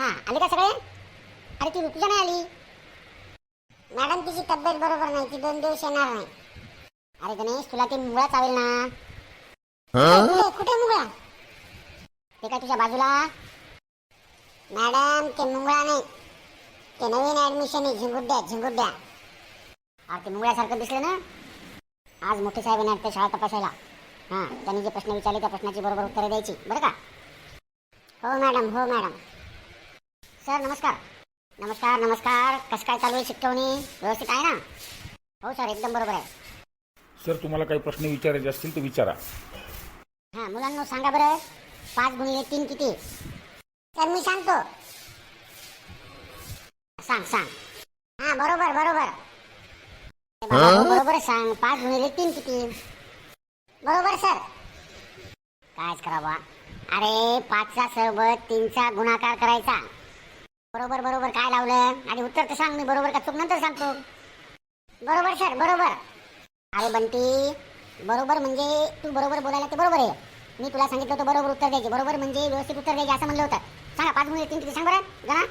हा आले का सगळे? अरे ती ऋतुजा नाही आली? मॅडम तिची तब्येत बरोबर नाही ती दोन दिवस येणार नाही. अरे गणेश तुला ती मुळा चावेल ना. कुठे कुठे मुंगळा ते काय तुझ्या बाजूला? मॅडम ते मुंगळा नाही. ते नवीन ऍडमिशन आहे झिंगुड्या झिंगुड्या अरे ते मुंगळ्यासारखं दिसलं ना? आज मोठे साहेब येणार ते शाळा तपासायला. हां त्यांनी जे प्रश्न विचारले त्या प्रश्नाची बरोबर उत्तरं द्यायची. बरं का? हो मॅडम हो मॅडम. सर नमस्कार. नमस्कार नमस्कार. कसं काय चालू आहे शिकवणी? व्यवस्थित आहे ना? हो सर एकदम बरोबर आहे. सर तुम्हाला काही प्रश्न विचारायचे असतील तर विचारा. हां मुलांना सांगा बरं. पाच गुणिले तीन किती? तर मी सांगतो. सांग सांग. हां बरोबर बरोबर. ए बाबा, तू बरोबर सांग. पाच गुणिले तीन किती? बरोबर सर. कायच करावा? अरे पाचचा सोबत तीनचा गुणाकार करायचा. बरोबर बरोबर. काय लावलं आणि उत्तर तर सांग मी बरोबर का चूक नंतर सांगतो. बरोबर सर बरोबर. अरे बंटी बरोबर म्हणजे तू बरोबर बोलायला ते बरोबर आहे. मी तुला सांगितलं होतं बरोबर उत्तर द्यायचे. बरोबर म्हणजे व्यवस्थित उत्तर द्यायचे असं म्हणलं होतं. सांगा पाच गुणिले तीन किती सांग बरं जरा.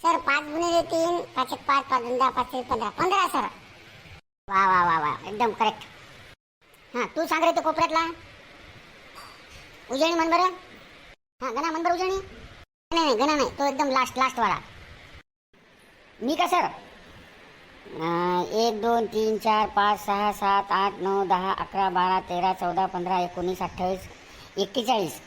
सर पाच गुणिले तीन पाच एक पाच पाच दोन दहा पाच एक पंधरा. पंधरा सर वा वा वा वा. एकदम करेक्ट हां तू सांग रे तो कोपऱ्यातला. उजळणी म्हण बरं. हां गणा म्हण बरं उजळणी. नाही नाही गणा नाही. तो एकदम लास्ट लास्ट वाला मी का सर एक दोन तीन चार पाच सहा सात आठ नऊ दहा अकरा बारा तेरा चौदा पंधरा एकोणीस अठ्ठावीस एक्केचाळीस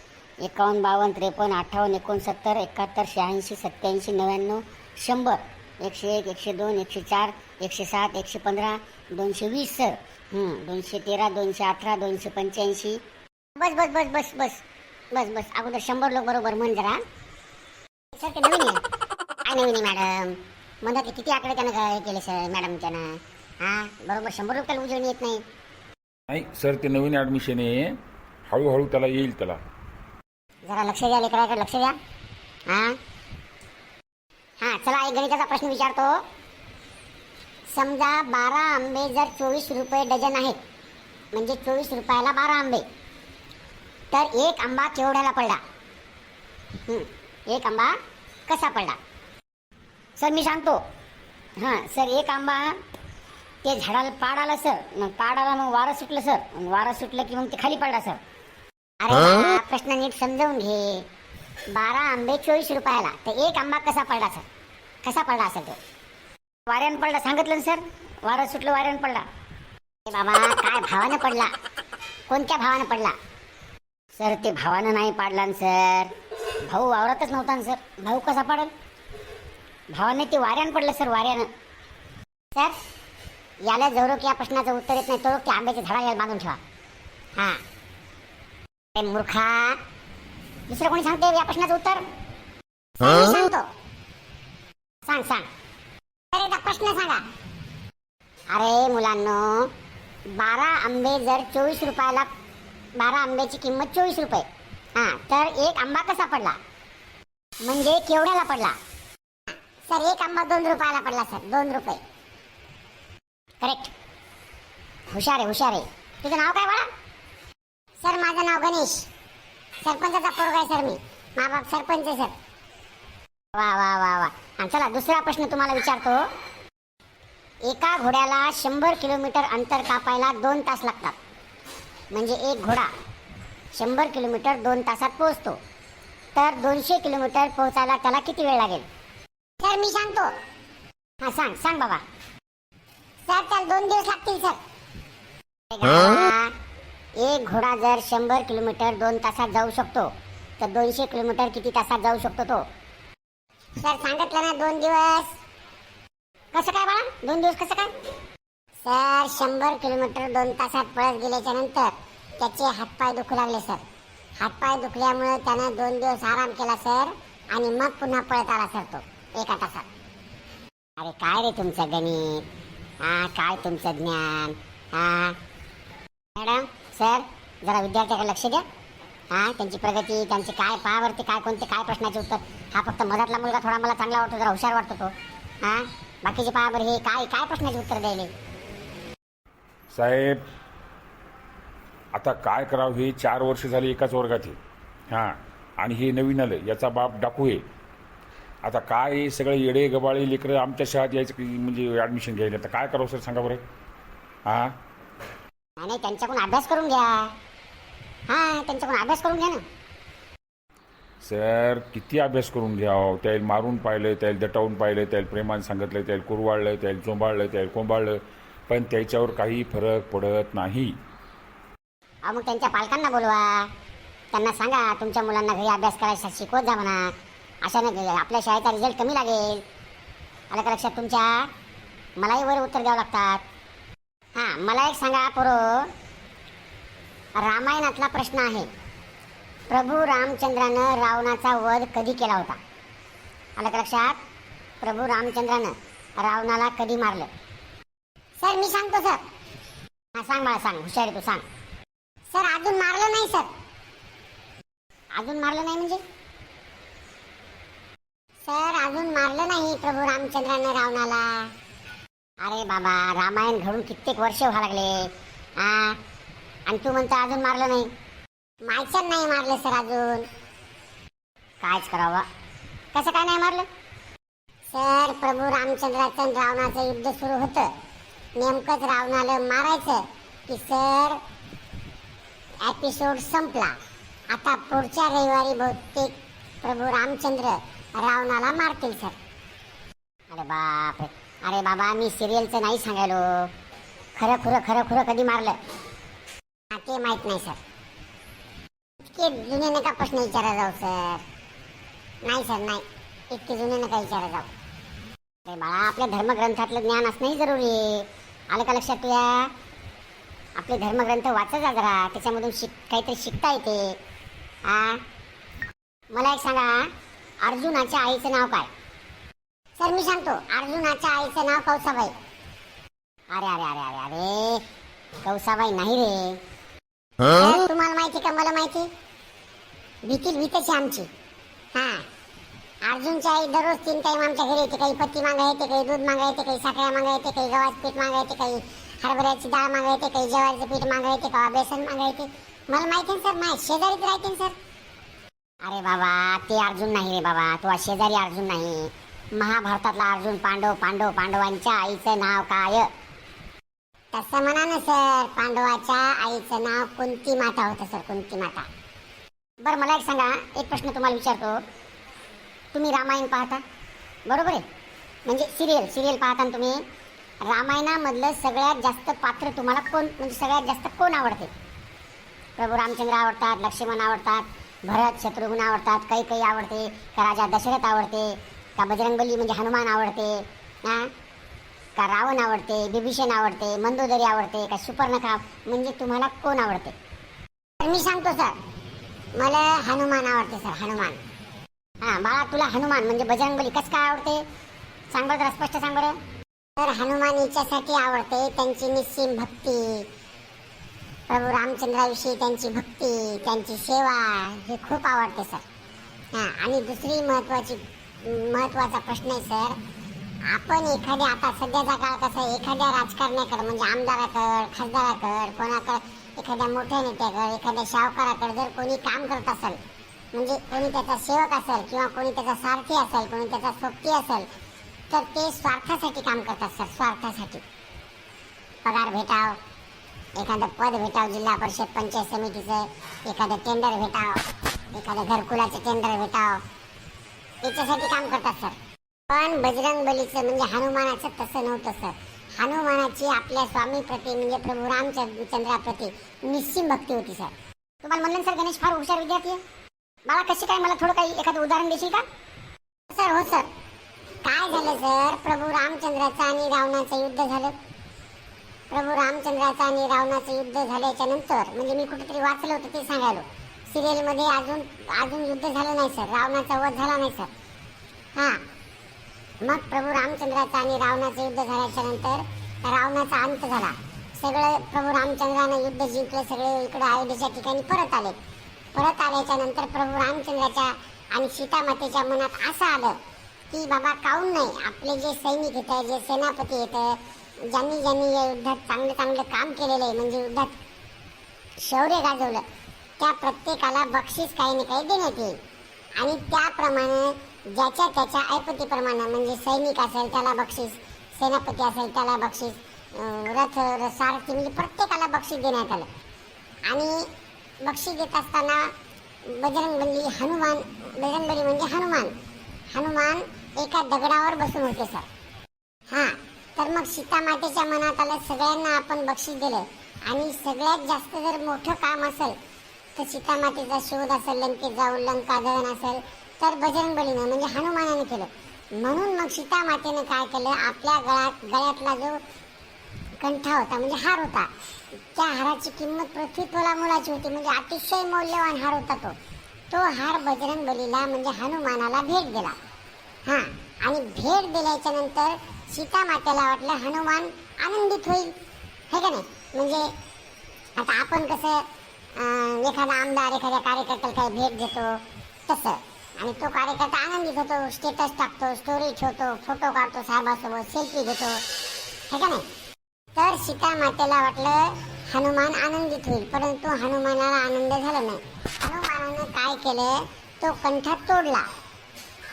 एकावन्न बावन्न त्रेपन्न अठ्ठावन्न एकोणसत्तर एकाहत्तर शहाऐंशी सत्त्याऐंशी नव्याण्णव शंभर एकशे एक एकशे दोन एकशे चार एकशे सात एकशे पंधरा दोनशे वीस सर दोनशे तेरा दोनशे अठरा दोनशे पंच्याऐंशी. बस बस बस बस बस. बस बस. अगोदर शंभर लोक बरोबर म्हण जरा. सर ते नवीन. आहे काय नवीन आहे मॅडम? म्हणतात किती आकडे त्यानं काय केले सर मॅडम त्यानं. हां? बरोबर शंभर रुपयाला उजळणी येत नाही. नाही सर ते नवीन ॲडमिशन आहे. हळूहळू त्याला येईल त्याला. जरा लक्ष द्या लेकराकडे लक्ष द्या. हां? हां चला एक गणिताचा प्रश्न विचारतो. समजा बारा आंबे जर चोवीस रुपये डझन आहेत म्हणजे चोवीस रुपयाला बारा आंबे. तर एक आंबा केवढ्याला पडला? हं, एक आंबा कसा पडला? सर मी सांगतो. हां सर एक आंबा ते झाडाला पाड आला सर. मग पाड आला मग वारं सुटलं सर. मग वारं सुटलं की मग ते खाली पडला सर. अरे प्रश्न नीट समजावून घे. बारा आंबे चोवीस रुपयाला. तर एक आंबा कसा पडला सर? कसा पडला असेल तो? वाऱ्यानं पडला सांगितलं ना सर. वारं सुटलं वाऱ्यानं पडला. ए बाबा काय भावानं पडला? कोणत्या भावानं पडला? सर ते भावानं नाही पाडला ना सर. भाऊ वावरतच नव्हता ना सर. भाऊ कसा पडल? भावाने ते वाऱ्यानं पडलं सर वाऱ्यानं. सर याला जवळ या प्रश्नाचं उत्तर येत नाही तो त्या आंब्याच्या झाडा याला बांधून ठेवा. हां. मूर्खा. दुसरं कोणी सांगते या प्रश्नाचं उत्तर? सांगतो. सांग सांग. अरे प्रश्न सांगा. अरे मुलांनो बारा आंबे जर चोवीस रुपयाला बारा आंब्याची किंमत चोवीस रुपये. हां तर एक आंबा कसा पडला? म्हणजे केवढ्याला पडला? सर एक आंबा दोन रुपयाला पडला सर. दोन रुपये. करेक्ट हुशार आहे हुशार आहे. तुझं नाव काय बाळा? सर माझं नाव गणेश. सरपंचाचा पोरगा आहे सर मी. मा बाप सरपंच आहे सर. वा वा वा वा. आणि चला दुसरा प्रश्न तुम्हाला विचारतो. एका घोड्याला शंभर किलोमीटर अंतर कापायला दोन तास लागतात. म्हणजे एक घोडा. शंभर किलोमीटर दोन तासात पोहोचतो. तर दोनशे किलोमीटर पोहोचायला त्याला किती वेळ लागेल? सर मी सांगतो. हां सांग सांग बाबा. सर त्याला दोन दिवस लागतील सर. एक घोडा जर शंभर किलोमीटर दोन तासात जाऊ शकतो तर दोनशे किलोमीटर किती तासात जाऊ शकतो तो? सर सांगितलं ना दोन दिवस. कसं काय बाळा? दोन दिवस कसं काय? सर शंभर किलोमीटर दोन तासात पळत गेल्याच्यानंतर त्याचे हातपाय दुखू लागले सर. हातपाय दुखल्यामुळे त्यानं दोन दिवस आराम केला सर आणि मग पुन्हा पळत आला सर तो. एका तासात अरे काय रे तुमचं गणित? हा काय तुमचं ज्ञान? हा? मॅडम सर जरा विद्यार्थ्याकडे लक्ष द्या. हा त्यांची प्रगती त्यांचे काय पायावरती काय कोणते काय प्रश्नाचे उत्तर? हा फक्त मधातला मुलगा थोडा मला चांगला वाटतो जरा हुशार वाटतो तो. हा? बाकीचे पायावर हे काय काय प्रश्नाचे उत्तर द्यायले? साहेब आता काय करावं हे चार वर्ष झाली एकाच वर्गात आहे हां. आणि हे नवीन आलं याचा बाप डाकू आहे आता काय हे सगळे येडे गबाळे लेकरं आमच्या शाळेत यायचं म्हणजे ॲडमिशन घ्यायला? आता काय करावं सर सांगा बरं. हां? नाही नाही त्यांच्याकडून अभ्यास करून घ्या. हा त्यांच्याकडून अभ्यास करून घ्या ना. सर किती अभ्यास करून घ्यावं त्याला मारून पाहिलं त्याला दटावून पाहिलं त्याला प्रेमानं सांगितलं त्याला कुरवाळलं त्याला चोंबाळलं त्याला कोंबाळलं. पण त्याच्यावर काही फरक पडत नाही. मग त्यांच्या पालकांना बोलवा. त्यांना सांगा तुमच्या मुलांना घरी अभ्यास करायला शिकवत जा म्हणा. अशाने आपल्या शाळेचा रिझल्ट कमी लागेल. आलं का लक्षात तुमच्या? मलाही वर उत्तर द्यावं लागतात. हां मला एक सांगा पोरो. रामायणातला प्रश्न आहे. प्रभू रामचंद्रानं रावणाचा वध कधी केला होता? आलं का लक्षात? प्रभू रामचंद्रानं रावणाला कधी मारलं? सर मी सांगतो सर. हां सांग मला सांग. हुशारी तू सांग. सर अजून मारलं नाही सर. अजून मारलं नाही म्हणजे? सर अजून मारलं नाही प्रभू रामचंद्राने रावणाला. अरे बाबा रामायण घडून कित्येक वर्ष व्हायला लागले. हा आणि तू म्हणतो अजून मारलं नाही. मायच्यात नाही मारलं सर अजून. कायच करावं कसं काय नाही मारलं? सर प्रभू रामचंद्राचं रावणाचं युद्ध सुरू होतं. नेमकंच रावणाला मारायचं की सर एपिसोड संपला. आता पुढच्या रविवारी बहुतेक प्रभू रामचंद्र रावणाला मारतील सर अरे बाप अरे बाबा मी सिरियलचं नाही सांगायलो. खरं खुरं खरं खुरं कधी मारलं? हा, ते माहीत नाही सर इतके जुने नका प्रश्न विचारा जाऊ सर नाही सर नाही. इतके जुने नका विचारा जाऊ. अरे बाळा आपल्या धर्मग्रंथातलं ज्ञान असणंही जरुरी. आहे आलं का लक्षात तुया आपले धर्मग्रंथ वाचत जा जरा त्याच्यामधून शिक काहीतरी शिकता येते. हा मला एक सांगा अर्जुनाच्या आईचं नाव काय? सर मी सांगतो अर्जुनाच्या आईचं नाव कौसाबाई. अरे अरे अरे अरे अरे कौसाबाई नाही रे. तुम्हाला माहिती का मला माहिती? भीतील भीतच आमची. हा. अर्जुनची आई दररोज तीन टाइम आमच्या घरी येते काही पत्ती मागा येते काही दूध मागा येते काही साखळ्या मागा येते काही गव्हाचं पीठ मागा येते काही हरभऱ्याची डाळ मागा काही ज्वारीचं पीठ मागा का बेसन मागा मला माहिती आहे सर? माझ्या शेजारीच राहते सर. अरे बाबा ते अर्जुन नाही रे बाबा. तो शेजारी अर्जुन नाही. महाभारतातला अर्जुन पांडव पांडव पांडवांच्या आईचं नाव काय? तसं म्हणा ना सर. पांडवाच्या आईचं नाव कुंती माता होतं सर कुंती माता. बरं मला एक सांगा एक प्रश्न तुम्हाला विचारतो. तुम्ही रामायण पाहता? बरोबर आहे. म्हणजे सिरियल सिरियल पाहता ना तुम्ही? रामायणामधलं सगळ्यात जास्त पात्र तुम्हाला कोण म्हणजे सगळ्यात जास्त कोण आवडते? प्रभू रामचंद्र आवडतात लक्ष्मण आवडतात भरत शत्रुघ्न आवडतात काही काही आवडते का राजा दशरथ आवडते का बजरंगबली म्हणजे हनुमान आवडते हां? का रावण आवडते बिभीषण आवडते मंदोदरी आवडते का सुपर्णखा म्हणजे तुम्हाला कोण आवडते? तर मी सांगतो सर मला हनुमान आवडते सर हनुमान. हां बाळा तुला हनुमान म्हणजे बजरंगबली कसं काय आवडते? सांग बरं जरा स्पष्ट सांग बरं. तर हनुमान याच्यासाठी आवडते त्यांची निस्सीम भक्ती. प्रभू रामचंद्राविषयी त्यांची भक्ती त्यांची सेवा हे खूप आवडते सर. हां आणि दुसरी महत्त्वाची महत्त्वाचा प्रश्न आहे सर. आपण एखाद्या आता सध्याचा काळ कसा आहे एखाद्या राजकारण्याकडं म्हणजे आमदाराकडं खासदाराकडं कोणाकडं एखाद्या मोठ्या नेत्याकडं एखाद्या सावकाराकडे जर कोणी काम करत असेल म्हणजे कोणी त्याचा सेवक असेल किंवा कोणी त्याचा सारथी असेल कोणी त्याचा सोबती असेल तर ते स्वार्थासाठी काम करतात सर. स्वार्थासाठी. पगार भेटाव एखादं पद भेटाव जिल्हा परिषद पंचायत समितीचं एखादं टेंडर भेटाव एखादं घरकुलाचं टेंडर भेटाव. त्याच्यासाठी काम करतात सर. पण बजरंग बलीचं म्हणजे हनुमानाचं तसं नव्हतं सर. हनुमानाची आपल्या स्वामी प्रती म्हणजे प्रभू रामचंद्राप्रती निश्चिम भक्ती होती सर. तुम्हाला म्हणलं सर गणेश फार हुशार विद्यार्थी आहे? मला कसे काय? मला थोडं काही एखादं उदाहरण देशील का? सर हो सर. काय झालं सर? प्रभू रामचंद्राचं आणि रावणाचं युद्ध झालं. प्रभू रामचंद्राचं आणि रावणाचं युद्ध झाल्याच्यानंतर म्हणजे मी कुठेतरी वाचलं होतं ते सांगायलो. सिरियलमध्ये अजून अजून युद्ध झालं नाही सर. रावणाचा वध झाला नाही सर. हां. मग प्रभू रामचंद्राचं आणि रावणाचं युद्ध झाल्याच्यानंतर रावणाचा अंत झाला. सगळं प्रभू रामचंद्रानं युद्ध जिंकलं सगळे इकडे अयोध्येच्या ठिकाणी परत आले. परत आल्याच्यानंतर प्रभू रामचंद्राच्या आणि सीतामातेच्या मनात असं आलं की बाबा काऊन नाही? आपले जे सैनिक येत जे सेनापती येतं ज्यांनी ज्यांनी या युद्धात चांगलं चांगलं काम केलेलं आहे म्हणजे युद्धात शौर्य गाजवलं त्या प्रत्येकाला बक्षीस काही ना काही देण्यात येईल. आणि त्याप्रमाणे ज्याच्या त्याच्या ऐपतीप्रमाणे म्हणजे सैनिक असेल त्याला बक्षीस सेनापती असेल त्याला बक्षीस रथ सारथी म्हणजे प्रत्येकाला बक्षीस देण्यात आलं. आणि बक्षीस देत असताना बजरंगबली हनुमान बजरंगबली म्हणजे हनुमान. हनुमान एका दगडावर बसून होते सर. हा तर मग सीता मातेच्या मनात आलं सगळ्यांना आपण बक्षीस दिलं आणि सगळ्यात जास्त जर मोठं काम असेल तर सीता मातेचा शोध असेल लंकेत जाऊन लंका दहन असेल तर बजरंगबलीनं म्हणजे हनुमानाने केलं. म्हणून मग सीता मातेनं काय केलं आपल्या गळ्यात गळ्यातला जो कंठा होता म्हणजे हार होता त्या हाराची किंमत पृथ्वी तोला मुलाची होती म्हणजे अतिशय मौल्यवान हार होता तो. तो हार बजरंग बलीला म्हणजे हनुमानाला भेट दिला. हा आणि भेट दिल्याच्या नंतर सीता मातेला वाटलं हनुमान आनंदित होईल. हे का नाही? म्हणजे आता आपण कसं एखादा आमदार एखाद्या कार्यकर्त्याला काही भेट देतो तसं. आणि तो कार्यकर्ता आनंदित होतो स्टेटस टाकतो स्टोरी ठेवतो फोटो काढतो साहेबासोबत सेल्फी घेतो. हे का नाही? तर सीता मातेला वाटलं हनुमान आनंदित होईल परंतु हनुमानाला आनंद झाला नाही. काय केलं तो कंठ तोडला.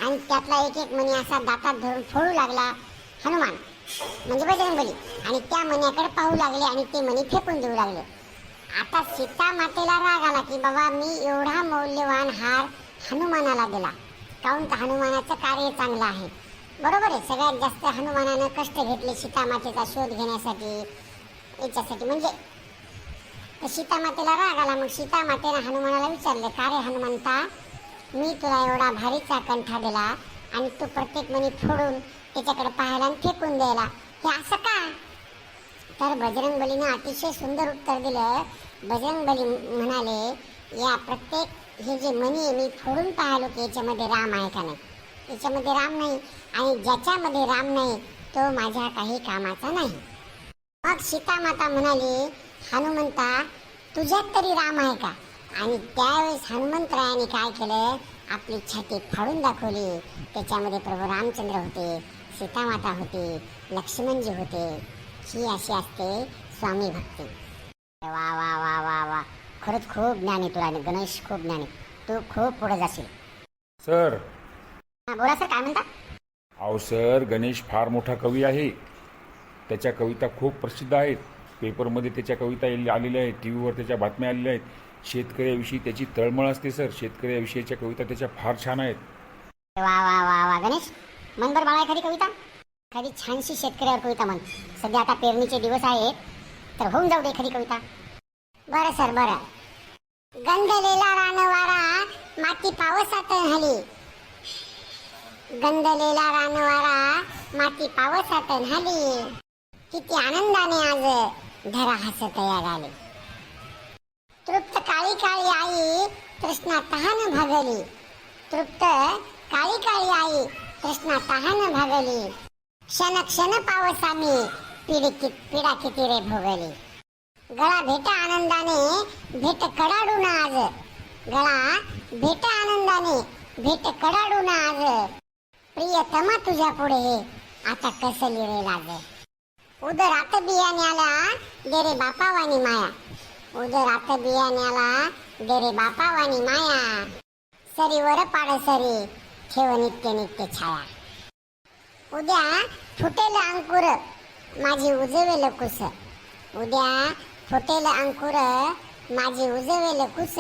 आणि त्यातला एक एक मणी असा दातात धरून फोडू लागला हनुमान म्हणजे बजरंगबली. आणि त्या मण्याकडे पाहू लागले आणि ते मणी फेकून देऊ लागले. आता सीता मातेला राग आला की बाबा मी एवढा मौल्यवान हार हनुमानाला दिला. काहून तर हनुमानाचं कार्य चांगलं आहे? बरोबर आहे सगळ्यात जास्त हनुमानानं कष्ट घेतले सीता मातेचा शोध घेण्यासाठी याच्यासाठी. म्हणजे सीता मातेला राग आला मग सीतामातेनं हनुमानाला विचारले का रे हनुमंता मी तुला एवढा भारीचा कंठा दिला आणि तू प्रत्येक मणी फोडून त्याच्याकडे पाहायला आणि फेकून द्यायला हे असं का तर बजरंगबलीनं अतिशय सुंदर उत्तर दिलं बजरंगबली म्हणाले या प्रत्येक हे जे मणी आहे मी फोडून पाहिलो की याच्यामध्ये राम आहे का नाही याच्यामध्ये राम नाही आणि ज्याच्यामध्ये राम नाही तो माझ्या काही कामाचा नाही मग सीतामाता म्हणाली हनुमंता तुझ्यात तरी राम आहे का? आणि त्यावेळेस हनुमंतरायाने काय केलं? आपली छाती फाडून दाखवली. त्याच्यामध्ये प्रभू रामचंद्र होते सीतामाता होती लक्ष्मणजी होते. ही अशी असते स्वामी भक्ती. वा वा वा वा वा. खरंच खूप ज्ञान आहे तुला गणेश खूप ज्ञान आहे. तू खूप पुढे जाशील. सर. हा, बोला सर काय म्हणता? अहो सर गणेश फार मोठा कवी आहे. त्याच्या कविता खूप प्रसिद्ध आहेत. पेपरमध्ये त्याच्या कविता आलेल्या आहेत टी व्हीवर त्याच्या बातम्या आलेल्या आहेत. शेतकऱ्याविषयी त्याची तळमळ असते सर. शेतकऱ्याविषयीच्या कविता त्याच्या फार छान आहेत. वा वा वा वा गणेश मनभर बाळा एखादी कविता? एखादी छानशी शेतकऱ्यावर कविता म्हण. सध्या आता पेरणीचे दिवस आहेत तर होऊन जाऊ दे एखादी कविता. बरं सर बरं. गंधलेला रानवारा माती पावसात हली. गंधलेला रानवारा माती पावसात हली. किती आनंदाने आज धरा हसत तयार आले तृप्त काळी काळी आई कृष्णा तहान भागली. तृप्त काळी काळी आई कृष्णा तहान भागली. क्षण क्षण पावसा मी पिडी पिडा किती रे भोगली. गळा भेट आनंदाने भेट कडाडून आज. गळा भेट आनंदाने भेट कडाडून आज. प्रियतमा तुझ्या पुढे आता कसली रे लाज. उदरात बियाण्याला दे रे बापावानी माया. उदरात बियाण्याला दे रे बापावानी माया. सरीवर पाड सरी ठेव नित्य नित्य छाया. उद्या फुटेल अंकुर माझी उजवेल कुस. उद्या फुटेल अंकुर माझी उजवेल कुस.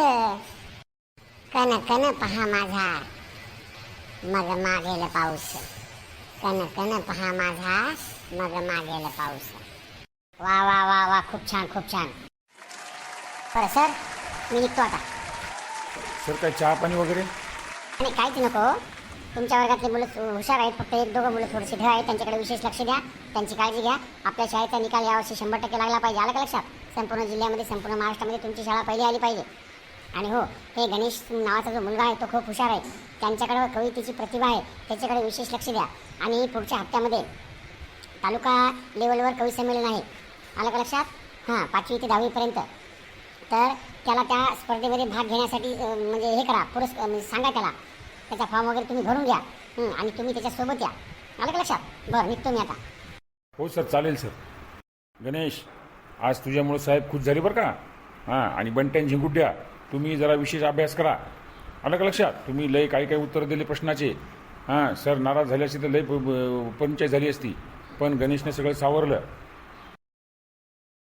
कन कन पहा माझा मग मागेल पाऊस. कन कन पहा माझा मग मागेल पाऊस. वा वा वा वा खूप छान खूप छान. बरं सर मी निघतो आता. सर काय चहा पाणी वगैरे? आणि काहीच नको तुमच्या वर्गातली मुलं हु- हुशार आहेत फक्त एक दोघं मुलं थोडीशी ढळ आहेत त्यांच्याकडे विशेष लक्ष द्या त्यांची काळजी घ्या. आपल्या शाळेचा निकाल यावर्षी शंभर टक्के लागला पाहिजे. आलं का लक्षात? संपूर्ण जिल्ह्यामध्ये संपूर्ण महाराष्ट्रामध्ये तुमची शाळा पहिली आली पाहिजे. आणि हो हे गणेश नावाचा जो मुलगा आहे तो खूप हुशार आहे. त्यांच्याकडे कवितेची प्रतिभा आहे त्याच्याकडे विशेष लक्ष द्या. आणि पुढच्या हप्त्यामध्ये तालुका लेवलवर कवी संमेलन आहे. आलं का लक्षात? हां पाचवी ते दहावीपर्यंत तर त्याला त्या स्पर्धेमध्ये भाग घेण्यासाठी म्हणजे हे करा पुरस् म्हणजे सांगा त्याला. त्याचा फॉर्म वगैरे तुम्ही भरून घ्या. आणि तुम्ही त्याच्यासोबत या. आलं का लक्षात? बरं निघतो मी आता. हो सर चालेल सर. गणेश आज तुझ्यामुळे साहेब खुश झाले बरं का? हां आणि बंट्यान झिंगुड्या तुम्ही जरा विशेष अभ्यास करा. आलं का लक्षात? तुम्ही लय काही काही उत्तर दिले प्रश्नाचे. हां सर नाराज झाली असते तर लय प- पंचायत झाली असती. पण गणेशने सगळं सावरलं.